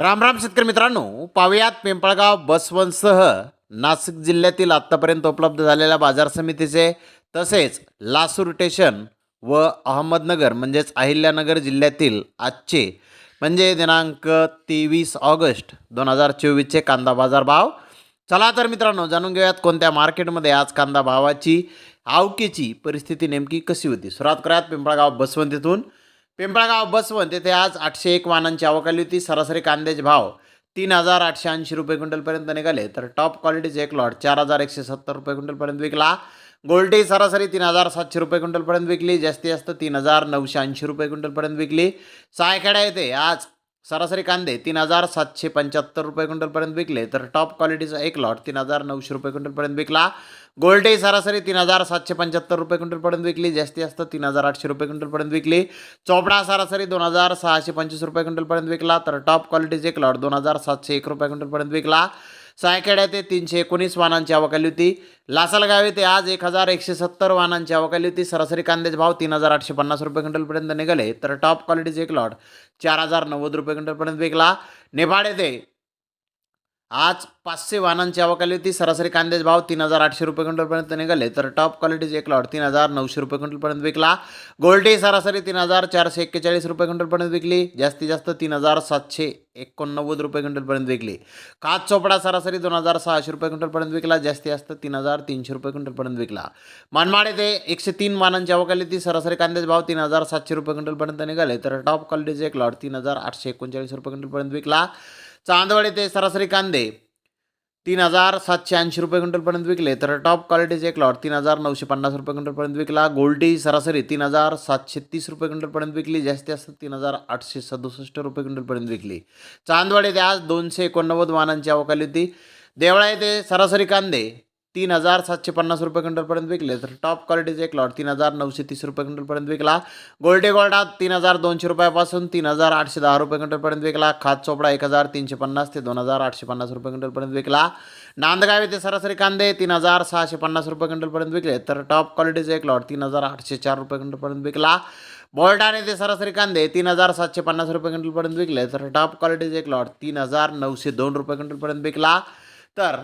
राम राम शेतकरी मित्रांनो पावयात पिंपळगाव बसवंतसह नाशिक जिल्ह्यातील आत्तापर्यंत उपलब्ध झालेल्या बाजार समितीचे तसेच लासूर स्टेशन व अहमदनगर म्हणजेच अहिल्यानगर जिल्ह्यातील आजचे म्हणजे दिनांक तेवीस ऑगस्ट दोन हजार चोवीसचे कांदा बाजार भाव. चला तर मित्रांनो जाणून घेऊयात कोणत्या मार्केटमध्ये आज कांदा भावाची आवकेची परिस्थिती नेमकी कशी होती. सुरुवात करूयात पिंपळगाव बसवंत पिंपळगाव बसवंत येथे आज आठशे एक वाहनांची आवक आली होती. सरासरी कांद्याचे भाव तीन हजार आठशे ऐंशी रुपये क्विंटलपर्यंत निघाले तर टॉप क्वालिटीचे एक लॉट चार हजार एकशे सत्तर रुपये क्विंटलपर्यंत विकला. गोल्डी सरासरी तीन हजार सातशे रुपये क्विंटलपर्यंत विकली जास्तीत जास्त तीन हजार नऊशे ऐंशी रुपये क्विंटलपर्यंत विकली. सायखेडा येथे आज सरासरी कांदे तीन हजार सातशे पंच्याहत्तर रुपये क्विंटलपर्यंत विकले तर टॉप क्वालिटीचा एक लॉट तीन हजार नऊशे रुपये क्विंटलपर्यंत विकला. गोल्डे सरासरी तीन हजार सातशे पंच्याहत्तर रुपये क्विंटलपर्यंत विकली जास्तीत जास्त तीन हजार आठशे रुपये क्विंटलपर्यंत विकली. चोपडा सरासरी दोन हजार सहाशे पंचवीस रुपये क्विंटलपर्यंत विकला तर टॉप क्वालिटीचा एक लॉट दोन हजार सातशे एक रुपये क्विंटलपर्यंत विकला. सायखेड्या ते तीनशे एकोणीस वाहनांची आवकाली होती. लासलगाव येथे आज एक हजार एकशे सत्तर वाहनांची आवकाली होती. सरासरी कांद्याचे भाव तीन हजार आठशे पन्नास रुपये क्विंटलपर्यंत निघाले. तर टॉप क्वालिटीचे एक लॉट चार हजार नव्वद रुपये क्विंटलपर्यंत विकला. नेभाड येथे आज पाचशे वाहनांची आवक आली होती. सरासरी कांद्याचे भाव तीन हजार आठशे रुपये क्विंटलपर्यंत निघाले. तर टॉप क्वालिटीचे एक लॉट तीन हजार नऊशे रुपये क्विंटलपर्यंत विकला. गोल्डे सरासरी तीन हजार चारशे एक्केचाळीस रुपये क्विंटलपर्यंत विकली. जास्तीत जास्त तीन हजार सातशे एकोणनव्वद रुपये क्विंटलपर्यंत विकली. काच चोपडा सरासरी दोन हजार सहाशे रुपये क्विंटलपर्यंत विकला. जास्तीत जास्त तीन हजार तीनशे रुपये क्विंटलपर्यंत विकला. मनमाड येथे एकशे तीन वाहनांची आवक आली होती. सरासरी कांद्याचे भाव तीन हजार सातशे रुपये क्विंटलपर्यंत निघाले. तर टॉप क्वालिटीचे एक लॉट तीन हजार आठशे एकोणचाळीस रुपये क्विंटलपर्यंत विकला. चांदवड येथे सरासरी कांदे. तीन हजार सातशे ऐंशी रुपये क्विंटलपर्यंत विकले. तर टॉप क्वालिटीचे एक लॉट तीन हजार नऊशे पन्नास रुपये क्विंटलपर्यंत विकला. गोल्डी सरासरी तीन हजार सातशे तीस रुपये क्विंटलपर्यंत विकली. जास्तीत जास्त तीन हजार आठशे सदुसष्ट रुपये क्विंटलपर्यंत विकली. चांदवड येथे आज दोनशे एकोणनव्वद वाहनांची आवक आली होती. देवळा येथे सरासरी कांदे तीन हजार सातशे पन्नास रुपये क्विंटलपर्यंत विकले. तर टॉप क्वालिटीचे एक लॉट तीन हजार नऊशे तीस रुपये क्विंटलपर्यंत विकला. गोल्डे गोल्डात तीन हजार दोनशे रुपयापासून तीन हजार आठशे दहा रुपये क्विंटलपर्यंत विकला. खात चोपडा एक हजार तीनशे पन्नास ते दोन हजार आठशे पन्नास रुपये क्विंटलपर्यंत विकला. नांदगाव येथे सरासरी कांदे तीन हजार सहाशे पन्नास रुपये क्विंटलपर्यंत विकले. तर टॉप क्वालिटीचे एक लॉट तीन हजार आठशे चार रुपये क्विंटलपर्यंत विकला. बोल्डान येथे सरासरी कांदे तीन हजार सातशे पन्नास रुपये क्विंटलपर्यंत विकले. तर टॉप क्वालिटीचे एक लॉट तीन हजार नऊशे दोन रुपये क्विंटलपर्यंत विकला. तर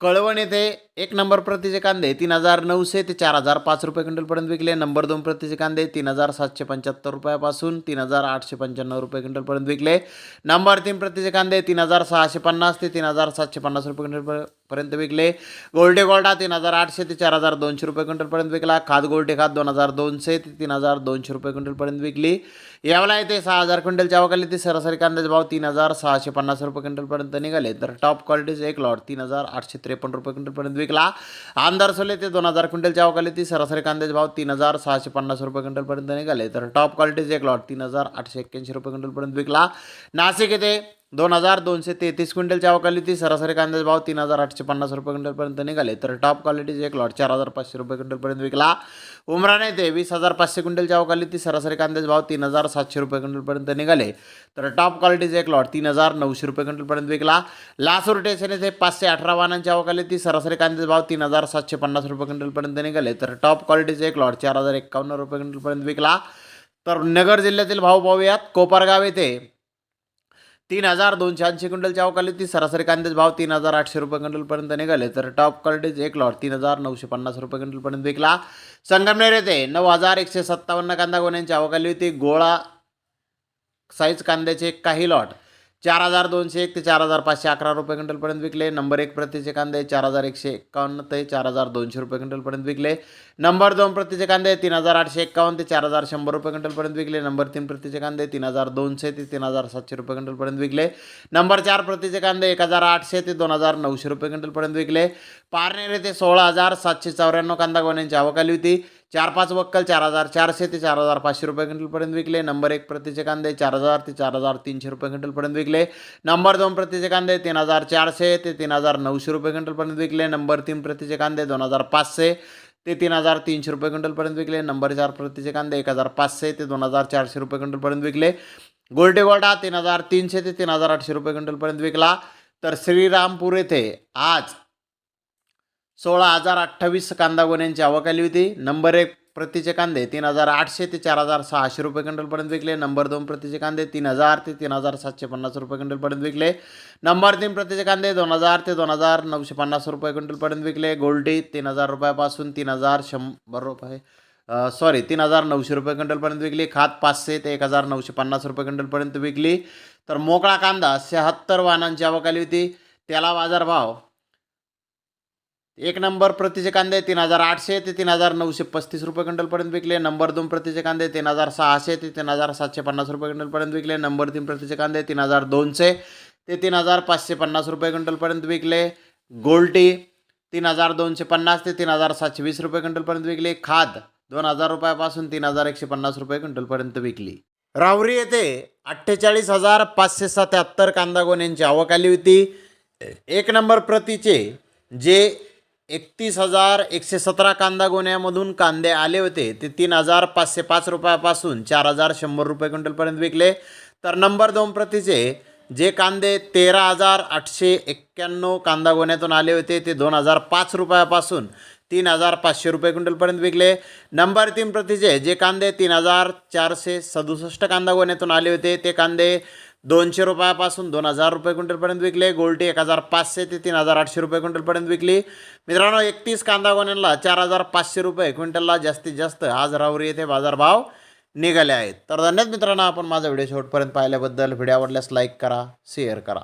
कळवण येथे एक नंबर प्रतीचे कांदे तीन हजार नऊशे ते चार हजार पाच रुपये क्विंटलपर्यंत विकले. नंबर दोन प्रतीचे कांदे तीन हजार सातशे पंच्याहत्तर रुपयापासून तीन हजार आठशे पंच्याण्णव रुपये क्विंटलपर्यंत विकले. नंबर तीन प्रतीचे कांदे तीन हजार सहाशे पन्नास ते तीन हजार सातशे पन्नास रुपये क्विंटलपर्यंत विकले. गोल्डे गोल्डा तीन हजार आठशे ते चार हजार दोनशे रुपये क्विंटलपर्यंत विकला. खाद गोल्डे खाद दोन हजार दोनशे ते तीन हजार दोनशे रुपये क्विंटलपर्यंत विकली. यावला येथे सहा हजार क्विंटलच्या अवकाली ते सरासरी कांद्याचे भाव तीन हजार सहाशे पन्नास रुपये क्विंटलपर्यंत निघाले. तर टॉप क्वालिटीचे एक लॉट तीन हजार आठशे त्रेपन्न रुपये क्विंटलपर्यंत विकला. आमदार सोले ते दोन हजार क्विंटलच्या आवकाली ती सरासरी कांद्याचे भाव तीन हजार सहाशे पन्नास रुपये क्विंटलपर्यंत निघाले. तर टॉप क्वालिटीचे एक लॉट तीन हजार आठशे एक्क्याऐंशी रुपये क्विंटलपर्यंत विकला. नाशिक येथे दोन हजार दोनशे तेहतीस क्विंटलच्या आवकाली ती सरासरी कांद्याचे भाव तीन हजार आठशे पन्नास रुपये क्विंटलपर्यंत निघाले. तर टॉप क्वालिटीचे एक लॉट चार हजार पाचशे रुपये क्विंटलपर्यंत विकला. उमराने ते वीस हजार पाचशे क्विंटलच्या आवकाली ती सरासरी कांद्याचे भाव तीन हजार सातशे रुपये क्विंटलपर्यंत निघाले. तर टॉप क्वालिटीचे एक लॉट तीन हजार नऊशे रुपये क्विंटलपर्यंत विकला. लासूर स्टेशन येथे पाचशे अठरा वाहनांची आवकाली ती सरासरी कांद्याचे भाव तीन हजार सातशे पन्नास रुपये क्विंटलपर्यंत निघाले. तर टॉप क्वालिटीचे एक लॉट चार हजार एक्कावन्न रुपये क्विंटलपर्यंत विकला. तर नगर जिल्ह्यातील भाव पाहूयात. कोपरगाव येथे तीन हजार दोनशे ऐंशी क्विंटलच्या अवकाली ती सरासरी कांद्याचे भाव तीन हजार आठशे रुपये क्विंटलपर्यंत निघाले. तर टॉप क्वालिटीज एक लॉट तीन हजार नऊशे पन्नास रुपये क्विंटलपर्यंत विकला. संगमनेर येथे नऊ हजार एकशे सत्तावन्न कांदा गोण्यांची आवकाली होती. गोळा साईज कांद्याचे काही लॉट चार हजार दोनशे एक ते चार हजार पाचशे अकरा रुपये क्विंटलपर्यंत विकले. नंबर एक प्रतीचे कांदे चार हजार एकशे एक्कावन्न ते चार हजार दोनशे रुपये क्विंटलपर्यंत विकले. नंबर दोन प्रतीचे कांदे तीन हजार आठशे एक्कावन्न ते चार हजार शंभर रुपये क्विंटलपर्यंत विकले. नंबर तीन प्रतीचे कांदे तीन हजार दोनशे ते तीन हजार सातशे रुपये क्विंटलपर्यंत विकले. नंबर चार प्रतीचे कांदे एक हजार आठशे ते दोन हजार नऊशे रुपये क्विंटलपर्यंत विकले. पारनेर येथे सोळा हजार सातशे चौऱ्याण्णव कांदा गोण्यांची आवक आली होती. चार पाच वक्कल चार हजार चारशे ते चार हजार पाचशे रुपये क्विंटलपर्यंत विकले. नंबर एक प्रतीचे कांदे चार हजार ते चार हजार तीनशे रुपये क्विंटलपर्यंत विकले. नंबर दोन प्रतीचे कांदे तीन हजार चारशे ते तीन हजार नऊशे रुपये क्विंटलपर्यंत विकले. नंबर तीन प्रतीचे कांदे दोन हजार पाचशे ते तीन हजार तीनशे रुपये क्विंटलपर्यंत विकले. नंबर चार प्रतीचे कांदे एक हजार पाचशे ते दोन हजार चारशे रुपये क्विंटलपर्यंत विकले. गोल्डे गोल्डा तीन हजार तीनशे ते तीन हजार आठशे रुपये क्विंटलपर्यंत विकला. तर श्रीरामपूर येथे आज सोळा हजार अठ्ठावीस कांदा गोण्यांची आवक आली होती. नंबर एक प्रतीचे कांदे तीन हजार आठशे ते चार हजार सहाशे रुपये क्विंटलपर्यंत विकले. नंबर दोन प्रतीचे कांदे तीन हजार ते तीन हजार सातशे पन्नास रुपये क्विंटलपर्यंत विकले. नंबर तीन प्रतीचे कांदे दोन हजार ते दोन हजार नऊशे पन्नास रुपये क्विंटलपर्यंत विकले. गोल्डी तीन हजार रुपयापासून तीन हजार शंभर रुपये सॉरी तीन हजार नऊशे रुपये क्विंटलपर्यंत विकली. खात पाचशे ते एक हजार नऊशे पन्नास रुपये क्विंटलपर्यंत विकली. तर मोकळा कांदा शहात्तर वाहनांची आवक आली होती. त्याला बाजारभाव एक नंबर प्रतीचे कांदे तीन हजार आठशे ते तीन हजार नऊशे पस्तीस रुपये क्विंटलपर्यंत विकले. नंबर दोन प्रतीचे कांदे तीन हजार सहाशे ते तीन हजार सातशे पन्नास रुपये क्विंटलपर्यंत विकले. नंबर तीन प्रतीचे कांदे तीन हजार दोनशे ते तीन हजार पाचशे पन्नास रुपये क्विंटलपर्यंत विकले. गोल्टी तीन हजार दोनशे पन्नास ते तीन हजार सातशे वीस रुपये क्विंटलपर्यंत विकले. खाद दोन हजार रुपयापासून तीन हजार एकशे पन्नास रुपये क्विंटलपर्यंत विकली. रावरी येथे अठ्ठेचाळीस हजार पाचशे सत्याहत्तर कांदा यांची आवक आली होती. एक नंबर प्रतीचे जे एकतीस हजार एकशे सतरा कांदा गोण्यामधून कांदे आले होते. ते तीन हजार पाचशे पाच रुपयापासून चार हजार शंभर रुपये क्विंटलपर्यंत विकले. तर नंबर दोन प्रतीचे जे कांदे तेरा हजार आठशे एक्क्याण्णव कांदा गोण्यातून आले होते ते दोन हजार पाच रुपयापासून तीन हजार पाचशे रुपये क्विंटलपर्यंत विकले. नंबर तीन प्रतीचे जे कांदे तीन हजार चारशे सदुसष्ट कांदा गोण्यातून आले होते ते कांदे दोनशे रुपयापासून दोन हजार रुपये क्विंटलपर्यंत विकले. गोल्टी एक हजार पाचशे ते तीन हजार आठशे रुपये क्विंटलपर्यंत विकली. मित्रांनो एकतीस कांदा गोण्यांना चार हजार पाचशे रुपये क्विंटलला जास्तीत जास्त हाजरावर येथे बाजारभाव निघाले आहेत. तर धन्यवाद मित्रांनो आपण माझा व्हिडिओ शेवटपर्यंत पाहिल्याबद्दल. व्हिडिओ आवडल्यास लाईक करा शेअर करा.